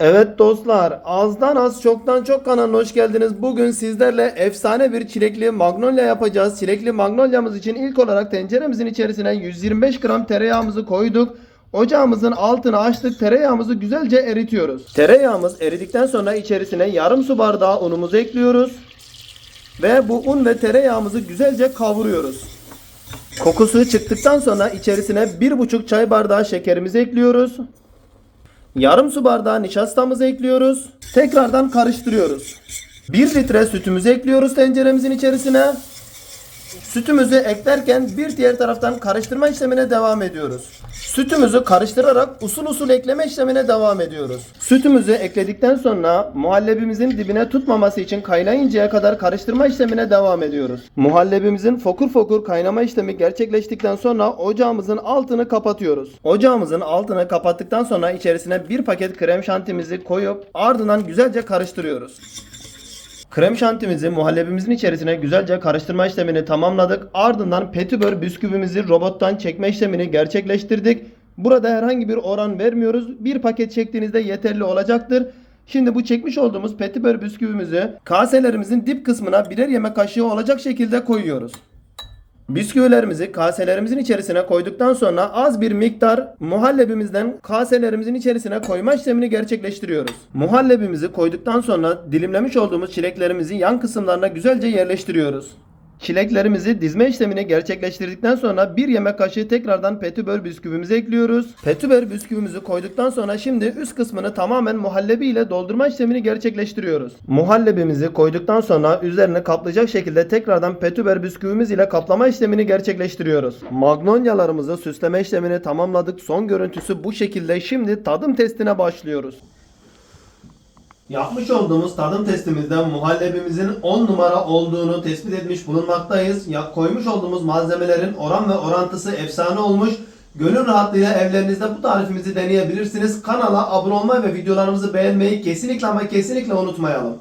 Evet dostlar, azdan az çoktan çok kanalına hoş geldiniz. Bugün sizlerle efsane bir çilekli magnolia yapacağız. Çilekli magnolia'mız için ilk olarak tenceremizin içerisine 125 gram tereyağımızı koyduk. Ocağımızın altını açtık. Tereyağımızı güzelce eritiyoruz. Tereyağımız eridikten sonra içerisine yarım su bardağı unumuzu ekliyoruz. Ve bu un ve tereyağımızı güzelce kavuruyoruz. Kokusu çıktıktan sonra içerisine 1,5 çay bardağı şekerimizi ekliyoruz. Yarım su bardağı nişastamızı ekliyoruz. Tekrardan karıştırıyoruz. 1 litre sütümüzü ekliyoruz tenceremizin içerisine. Sütümüzü eklerken bir diğer taraftan karıştırma işlemine devam ediyoruz. Sütümüzü karıştırarak usul usul ekleme işlemine devam ediyoruz. Sütümüzü ekledikten sonra muhallebimizin dibine tutmaması için kaynayıncaya kadar karıştırma işlemine devam ediyoruz. Muhallebimizin fokur fokur kaynama işlemi gerçekleştikten sonra ocağımızın altını kapatıyoruz. Ocağımızın altını kapattıktan sonra içerisine bir paket krem şantimizi koyup ardından güzelce karıştırıyoruz. Krem şantimizi muhallebimizin içerisine güzelce karıştırma işlemini tamamladık. Ardından petibör bisküvimizi robottan çekme işlemini gerçekleştirdik. Burada herhangi bir oran vermiyoruz. Bir paket çektiğinizde yeterli olacaktır. Şimdi bu çekmiş olduğumuz petibör bisküvimizi kaselerimizin dip kısmına birer yemek kaşığı olacak şekilde koyuyoruz. Bisküvilerimizi kaselerimizin içerisine koyduktan sonra az bir miktar muhallebimizden kaselerimizin içerisine koyma işlemini gerçekleştiriyoruz. Muhallebimizi koyduktan sonra dilimlemiş olduğumuz çileklerimizi yan kısımlarına güzelce yerleştiriyoruz. Çileklerimizi dizme işlemini gerçekleştirdikten sonra bir yemek kaşığı tekrardan petibör bisküvimizi ekliyoruz. Petibör bisküvimizi koyduktan sonra şimdi üst kısmını tamamen muhallebi ile doldurma işlemini gerçekleştiriyoruz. Muhallebimizi koyduktan sonra üzerine kaplayacak şekilde tekrardan petibör bisküvimiz ile kaplama işlemini gerçekleştiriyoruz. Magnolyalarımızı süsleme işlemini tamamladık. Son görüntüsü bu şekilde. Şimdi tadım testine başlıyoruz. Yapmış olduğumuz tadım testimizde muhallebimizin 10 numara olduğunu tespit etmiş bulunmaktayız. Ya, koymuş olduğumuz malzemelerin oran ve orantısı efsane olmuş. Gönül rahatlığıyla evlerinizde bu tarifimizi deneyebilirsiniz. Kanala abone olmayı ve videolarımızı beğenmeyi kesinlikle ama kesinlikle unutmayalım.